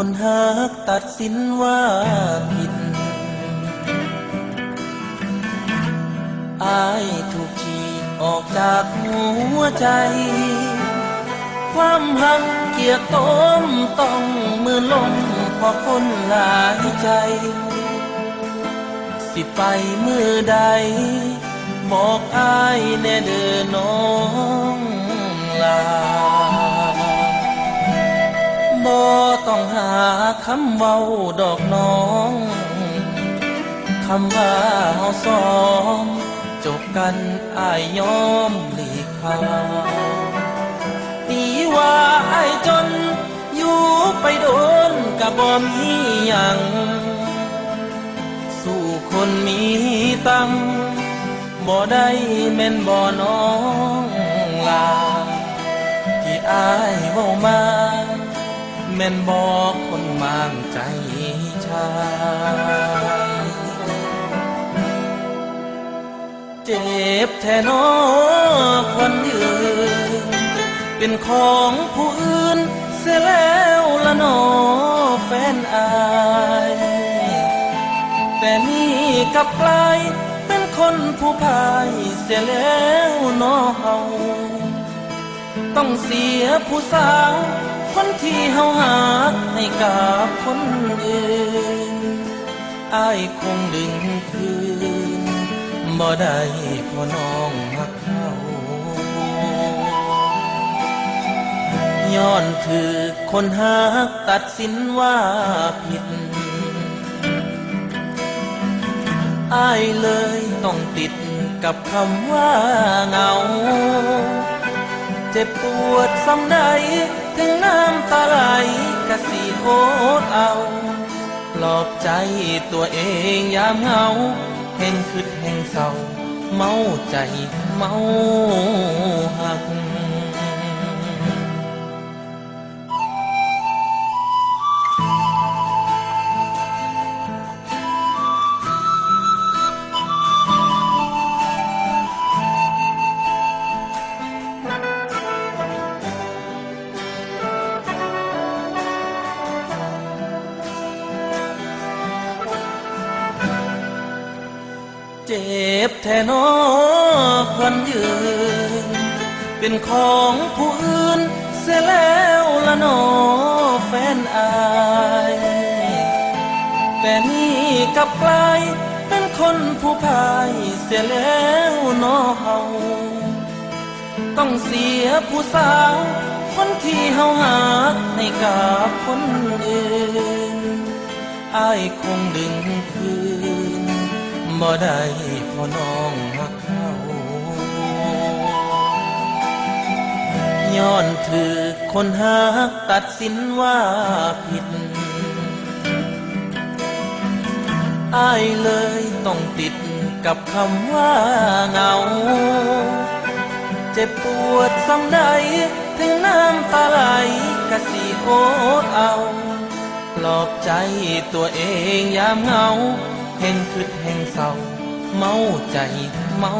คนหักตัดสินว่าผิดอายถูกฉีออกจากหัวใจ ความหักเกียกต้มต้องมือลมพอคนหลายใจ สิไปมือใด บอกอายแน่เด้อน้อง ต้องหาคำเว้าดอกน้องคำว่าเฮาสองจบกันอายยอมหลีกทางตีว่าอายจน อยู่ไปโดนกับบ่มีหยังสู่คนมีตังบ่ได้แม่นบ่น้องลาที่อายเว้ามา แม่นบอกคนมางใจชายเจ็บแท้นอคนยืนเป็นของผู้อื่นเสียแล้วละนอแฟนอาย แต่นี่กับกลายเป็นคนผู้พายเสียแล้วนอเฮาต้องเสียผู้สาว คนที่เฮาหาให้กับคนอื่นอายคงดึงคืนบ่ได้พอน้องหักเขาย้อนถือคนหักตัดสินว่าผิดอายเลยต้องติดกับคำว่าเหงา เจ็บปวดสำใด น้ำตาไหลกะสีโอดเอาปลอบใจตัวเองยามเหงาแห่งคืดแห่งเศร้าเมาใจเมา เจ็บแท้นอควันยืน เป็นของผู้อื่นเสียแล้วละนอแฟนอาย แต่นี่กลับกลายเป็นคนผู้พายเสียแล้วนอเฮาต้องเสียผู้สาวคนที่เฮาหาให้กับคนอื่นอายคงดึงคืน บ่ได้พอน้องหักเขาย้อนถือคนหักตัดสินว่าผิดอายเลยต้องติดกับคำว่าเหงา เจ็บปวดสำใดถึงน้ำตาไหลกะสีโอดเอา ปลอบใจตัวเองยามเหงา แห่งคืดแห่งเศร้าเมาใจเมา